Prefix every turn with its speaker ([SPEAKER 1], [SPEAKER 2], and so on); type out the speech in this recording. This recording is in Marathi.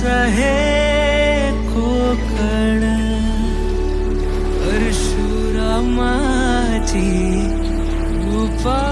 [SPEAKER 1] सहे कोकण खोकर्ण उपा